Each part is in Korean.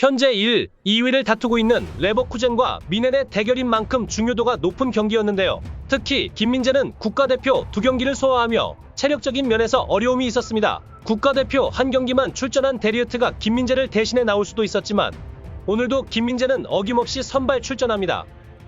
현재 1, 2위를 다투고 있는 레버쿠젠과 미넨의 대결인 만큼 중요도가 높은 경기였는데요. 특히 김민재는 국가대표 두 경기를 소화하며 체력적인 면에서 어려움이 있었습니다. 국가대표 한 경기만 출전한 데리어트가 김민재를 대신해 나올 수도 있었지만 오늘도 김민재는 어김없이 선발 출전합니다.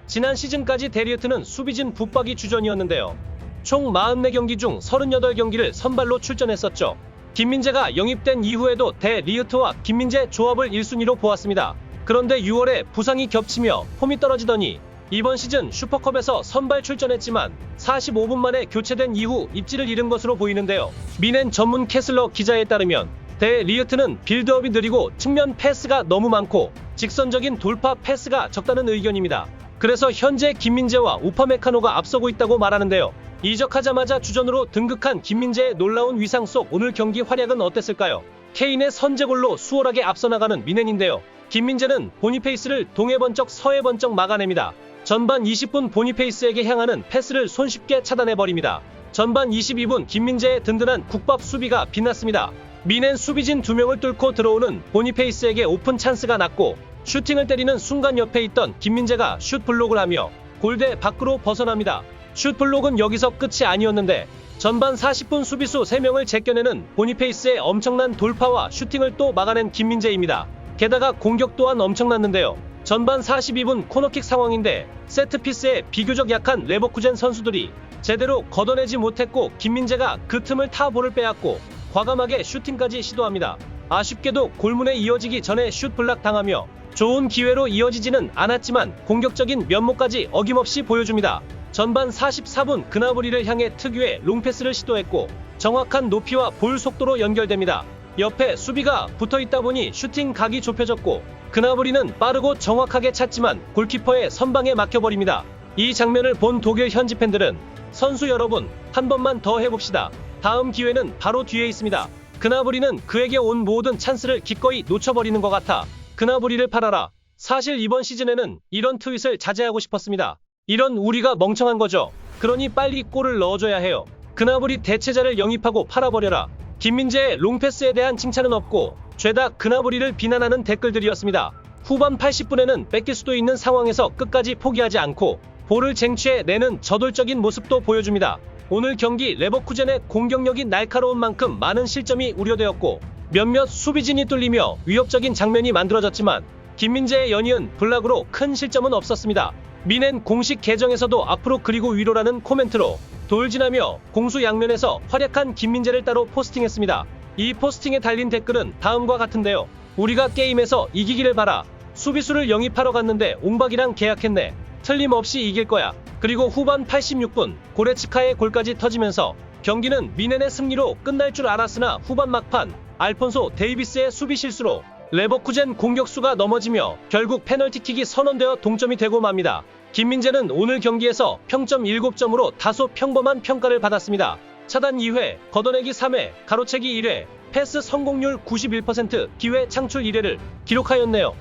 지난 시즌까지 데리어트는 수비진 붙박이 주전이었는데요. 총 44경기 중 38경기를 선발로 출전했었죠. 김민재가 영입된 이후에도 대리어트와 김민재 조합을 1순위로 보았습니다. 그런데 6월에 부상이 겹치며 폼이 떨어지더니 이번 시즌 슈퍼컵에서 선발 출전했지만 45분 만에 교체된 이후 입지를 잃은 것으로 보이는데요. 미넨 전문 캐슬러 기자에 따르면 대 리어트는 빌드업이 느리고 측면 패스가 너무 많고 직선적인 돌파 패스가 적다는 의견입니다. 그래서 현재 김민재와 우파메카노가 앞서고 있다고 말하는데요. 이적하자마자 주전으로 등극한 김민재의 놀라운 위상 속 오늘 경기 활약은 어땠을까요? 케인의 선제골로 수월하게 앞서 나가는 미넨인데요. 김민재는 보니페이스를 동해 번쩍 서해 번쩍 막아냅니다. 전반 20분 보니페이스에게 향하는 패스를 손쉽게 차단해버립니다. 전반 22분 김민재의 든든한 국밥 수비가 빛났습니다. 미넨 수비진 두 명을 뚫고 들어오는 보니페이스에게 오픈 찬스가 났고 슈팅을 때리는 순간 옆에 있던 김민재가 슛 블록을 하며 골대 밖으로 벗어납니다. 슛 블록은 여기서 끝이 아니었는데 전반 40분 수비수 3명을 제껴내는 보니페이스의 엄청난 돌파와 슈팅을 또 막아낸 김민재입니다. 게다가 공격 또한 엄청났는데요. 전반 42분 코너킥 상황인데 세트피스에 비교적 약한 레버쿠젠 선수들이 제대로 걷어내지 못했고 김민재가 그 틈을 타 볼을 빼앗고 과감하게 슈팅까지 시도합니다. 아쉽게도 골문에 이어지기 전에 슛 블락 당하며 좋은 기회로 이어지지는 않았지만 공격적인 면모까지 어김없이 보여줍니다. 전반 44분 그나브리를 향해 특유의 롱패스를 시도했고 정확한 높이와 볼 속도로 연결됩니다. 옆에 수비가 붙어 있다 보니 슈팅 각이 좁혀졌고 그나브리는 빠르고 정확하게 찼지만 골키퍼의 선방에 막혀버립니다. 이 장면을 본 독일 현지 팬들은 선수 여러분 한 번만 더 해봅시다. 다음 기회는 바로 뒤에 있습니다. 그나브리는 그에게 온 모든 찬스를 기꺼이 놓쳐버리는 것 같아 그나브리를 팔아라. 사실 이번 시즌에는 이런 트윗을 자제하고 싶었습니다. 이런 우리가 멍청한 거죠. 그러니 빨리 골을 넣어줘야 해요. 그나브리 대체자를 영입하고 팔아버려라. 김민재의 롱패스에 대한 칭찬은 없고 죄다 그나브리를 비난하는 댓글들이었습니다. 후반 80분에는 뺏길 수도 있는 상황에서 끝까지 포기하지 않고 볼을 쟁취해 내는 저돌적인 모습도 보여줍니다. 오늘 경기 레버쿠젠의 공격력이 날카로운 만큼 많은 실점이 우려되었고 몇몇 수비진이 뚫리며 위협적인 장면이 만들어졌지만 김민재의 연이은 블락으로 큰 실점은 없었습니다. 미넨 공식 계정에서도 앞으로 그리고 위로라는 코멘트로 돌진하며 공수 양면에서 활약한 김민재를 따로 포스팅했습니다. 이 포스팅에 달린 댓글은 다음과 같은데요. 우리가 게임에서 이기기를 바라. 수비수를 영입하러 갔는데 옹박이랑 계약했네. 틀림없이 이길 거야. 그리고 후반 86분 고레츠카의 골까지 터지면서 경기는 미넨의 승리로 끝날 줄 알았으나 후반 막판 알폰소 데이비스의 수비 실수로 레버쿠젠 공격수가 넘어지며 결국 페널티킥이 선언되어 동점이 되고 맙니다. 김민재는 오늘 경기에서 평점 7점으로 다소 평범한 평가를 받았습니다. 차단 2회, 걷어내기 3회, 가로채기 1회, 패스 성공률 91%, 기회 창출 1회를 기록하였네요.